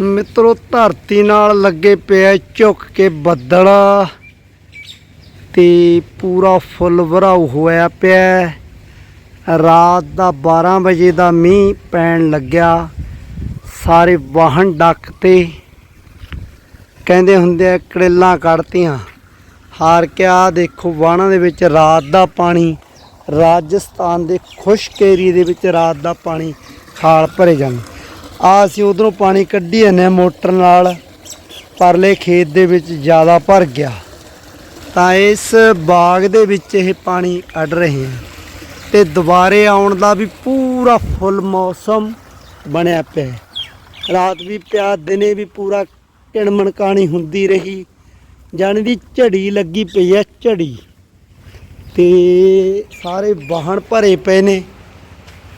ਮਿੱਤਰੋ, ਧਰਤੀ ਨਾਲ ਲੱਗੇ ਪਿਆ ਝੁੱਕ ਕੇ ਬੱਦਲ ਤੇ ਪੂਰਾ ਫੁੱਲ ਭਰਾਉ ਹੋਇਆ ਪਿਆ ਰਾਤ ਦਾ 12 ਵਜੇ ਦਾ ਮੀਂਹ ਪੈਣ ਲੱਗਿਆ। ਸਾਰੇ ਵਾਹਨ ਡੱਕ ਤੇ ਕਹਿੰਦੇ ਹੁੰਦੇ ਆ, ਕੜੇਲਾਂ ਕੱਢਤੀਆਂ। ਹਾਰ ਕੇ ਆ ਦੇਖੋ ਵਾਹਣਾਂ ਦੇ ਵਿੱਚ ਰਾਤ ਦਾ ਪਾਣੀ, ਰਾਜਸਥਾਨ ਦੇ ਖੁਸ਼ਕ ਏਰੀਏ ਦੇ ਵਿੱਚ ਰਾਤ ਦਾ ਪਾਣੀ ਖਾਲ ਭਰੇ ਜਾਂਦੇ ਆ ਅਸੀਂ ਉਧਰੋਂ ਪਾਣੀ ਕੱਢੀ ਜਾਂਦੇ ਹਾਂ ਮੋਟਰ ਨਾਲ। ਪਰਲੇ ਖੇਤ ਦੇ ਵਿੱਚ ਜ਼ਿਆਦਾ ਭਰ ਗਿਆ। ਤਾਂ ਇਸ ਬਾਗ ਦੇ ਵਿੱਚ ਇਹ ਪਾਣੀ ਕੱਢ ਰਹੇ ਹਾਂ। ਤੇ ਦੁਬਾਰੇ ਆਉਣ ਦਾ ਵੀ ਪੂਰਾ ਫੁੱਲ ਮੌਸਮ ਬਣਿਆ ਪਿਆ ਰਾਤ ਵੀ ਪਿਆ, ਦਿਨੇ ਵੀ ਪੂਰਾ ਕਿਣਮਣਕਾਣੀ ਹੁੰਦੀ ਰਹੀ। ਜਾਣੀ ਦੀ ਝੜੀ ਲੱਗੀ ਪਈ ਹੈ, ਝੜੀ। ਤੇ ਸਾਰੇ ਵਾਹਣ ਭਰੇ ਪਏ ਨੇ।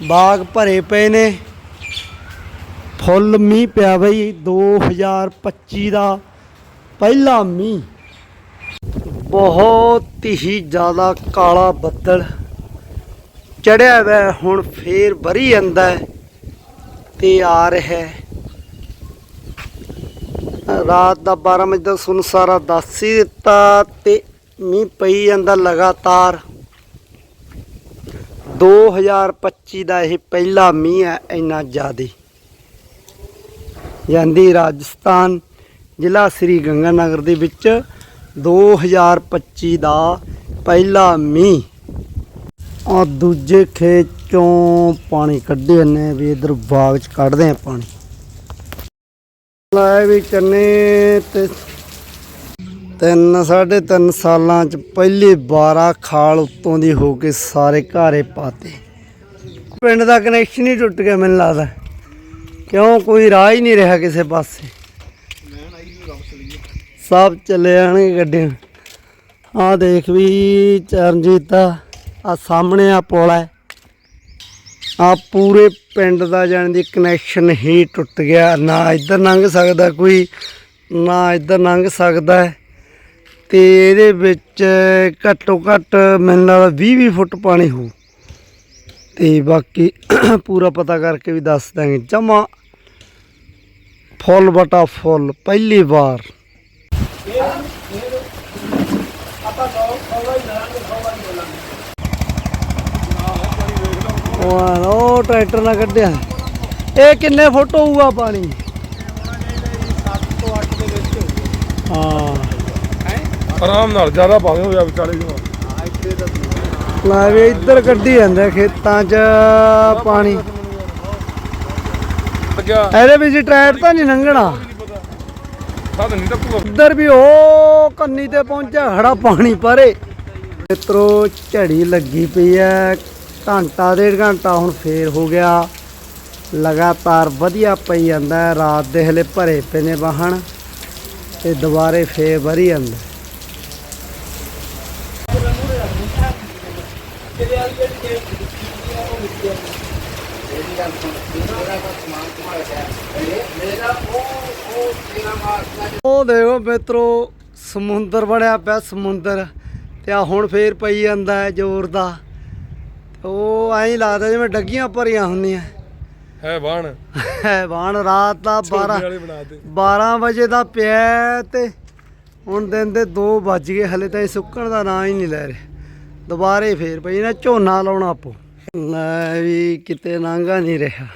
ਬਾਗ ਭਰੇ ਪਏ ਨੇ। ਫੁੱਲ ਮੀਂਹ ਪਿਆ ਬਈ 2025 ਦਾ ਪਹਿਲਾ ਮੀਂਹ। ਬਹੁਤ ਹੀ ਜ਼ਿਆਦਾ ਕਾਲਾ ਬੱਦਲ ਚੜਿਆ ਵੈ, ਹੁਣ ਫੇਰ ਭਰੀ ਜਾਂਦਾ ਹੈ, ਤੇ ਆ ਰਿਹਾ ਰਾਤ ਦਾ 12 ਵਜੇ ਦਾ ਸੁਣ ਸਾਰਾ ਦੱਸ ਹੀ ਦਿੱਤਾ, ਤੇ ਮੀਂਹ ਪਈ ਜਾਂਦਾ ਲਗਾਤਾਰ। 2025 ਦਾ ਇਹ ਪਹਿਲਾ ਮੀਂਹ ਹੈ, ਇੰਨਾ ਜ਼ਿਆਦਾ। ਜਾਂਦੀ ਰਾਜਸਥਾਨ ਜ਼ਿਲ੍ਹਾ ਸ੍ਰੀ ਗੰਗਾਨਗਰ ਦੇ ਵਿੱਚ 2025 ਦਾ ਪਹਿਲਾ ਮੀਂਹ। ਔਰ ਦੂਜੇ ਖੇਤ ਚੋਂ ਪਾਣੀ ਕੱਢੇ ਜਾਂਦੇ ਵੀ ਇਧਰ ਬਾਗ ਚ ਕੱਢਦੇ ਆ ਪਾਣੀ। ਲਾਏ ਵੀ ਚੰਨੇ ਤੇ ਤਿੰਨ, ਸਾਢੇ ਤਿੰਨ ਸਾਲਾਂ ਚ ਪਹਿਲੀ 12 ਖਾਲ ਉੱਤੋਂ ਦੀ ਹੋ ਕੇ ਸਾਰੇ ਘਾਰੇ ਪਾਤੇ। ਪਿੰਡ ਦਾ ਕਨੈਕਸ਼ਨ ਹੀ ਟੁੱਟ ਗਿਆ ਮੈਨੂੰ ਲੱਗਦਾ। ਕਿਉਂ? ਕੋਈ ਰਾਹ ਹੀ ਨਹੀਂ ਰਿਹਾ ਕਿਸੇ ਪਾਸੇ। ਸਭ ਚੱਲੇ ਜਾਣਗੇ ਗੱਡੀਆਂ। ਆਹ ਦੇਖ ਵੀ ਚਰਨਜੀਤ ਆ ਆਹ ਸਾਹਮਣੇ ਆ ਪੁਲ ਹੈ। ਆ ਪੂਰੇ ਪਿੰਡ ਦਾ ਜਾਣ ਦੀ ਕਨੈਕਸ਼ਨ ਹੀ ਟੁੱਟ ਗਿਆ। ਨਾ ਇੱਧਰ ਲੰਘ ਸਕਦਾ ਕੋਈ, ਨਾ ਇੱਧਰ ਲੰਘ ਸਕਦਾ। ਹੈ। ਤੇ ਇਹਦੇ ਵਿੱਚ ਘੱਟੋ ਘੱਟ ਮੈਨੂੰ ਲੱਗਦਾ 20 20 ਫੁੱਟ ਪਾਣੀ ਹੋਊ। ਤੇ ਬਾਕੀ ਪੂਰਾ ਪਤਾ ਕਰਕੇ ਵੀ ਦੱਸ ਦਾਂਗੇ ਜਮਾ ਫੁੱਲ ਬਟਾ ਫੁੱਲ ਪਹਿਲੀ ਵਾਰ। ਉਹ ਟਰੈਕਟਰ ਨਾਲ ਕੱਢਿਆ। ਇਹ ਕਿੰਨੇ ਫੁੱਟ ਹੋਊਗਾ ਪਾਣੀ? 7 ਤੋਂ 8 ਦੇ ਵਿੱਚ ਹਾਂ। ਆਰਾਮ ਨਾਲ ਜ਼ਿਆਦਾ ਭਾਵੇਂ ਹੋਇਆ ਵਿਚਾਲੇ ਜਮਾ ਲੈ ਵੀ ਇੱਧਰ ਕੱਢੀ ਜਾਂਦਾ ਖੇਤਾਂ 'ਚ ਪਾਣੀ। ਲੱਗਿਆ। ਇਹਦੇ ਵਿੱਚ ਟਰੈਕਟਰ ਤਾਂ ਨਹੀਂ ਲੰਘਣਾ। ਸਾਧ ਨਹੀਂ ਤਾਂ ਪੂਰਾ ਇੱਧਰ ਵੀ ਉਹ ਕੰਨੀ ਤੇ ਪਹੁੰਚਿਆ ਖੜਾ ਪਾਣੀ ਪਰੇ। ਮਿੱਤਰੋ ਝੜੀ ਲੱਗੀ ਪਈ ਐ ਘੰਟਾ ਡੇਢ ਘੰਟਾ ਹੁਣ ਫੇਰ ਹੋ ਗਿਆ। ਲਗਾਤਾਰ ਵਧੀਆ ਪਈ ਜਾਂਦਾ। ਰਾਤ ਦੇ ਹਲੇ ਭਰੇ ਪਏ ਨੇ ਵਾਹਣ ਤੇ ਦੁਬਾਰੇ ਫੇਰ ਭਰੀ ਜਾਂਦਾ ਉਹ ਦੇਖੋ ਮਿੱਤਰੋ ਸਮੁੰਦਰ ਬਣਿਆ ਪਿਆ ਸਮੁੰਦਰ ਤੇ ਆ ਹੁਣ ਫੇਰ ਪਈ ਜਾਂਦਾ ਹੈ ਜ਼ੋਰ ਦਾ। ਉਹ ਐਂ ਲੱਗਦਾ ਜਿਵੇਂ ਡੱਗੀਆਂ ਭਰੀਆਂ ਹੁੰਦੀਆਂ। ਹੈ ਬਾਣ ਵਾਣ ਰਾਤ ਦਾ 12 ਵਾਲੇ ਬਣਾ ਦੇ 12 ਵਜੇ ਦਾ ਪਿਆ ਹੈ ਤੇ ਹੁਣ ਦਿਨ ਦੇ 2 ਵੱਜ ਗਏ ਹਲੇ ਤਾਂ ਇਹ ਸੁੱਕਣ ਦਾ ਨਾਂ ਹੀ ਨਹੀਂ ਲੈ ਰਿਹਾ। ਦੁਬਾਰੇ ਫੇਰ ਪਈ ਨਾ ਝੋਨਾ ਲਾਉਣਾ ਆਪੋ। ਮੈਂ ਵੀ ਕਿਤੇ ਨਾਂਗਾ ਨਹੀਂ ਰਿਹਾ।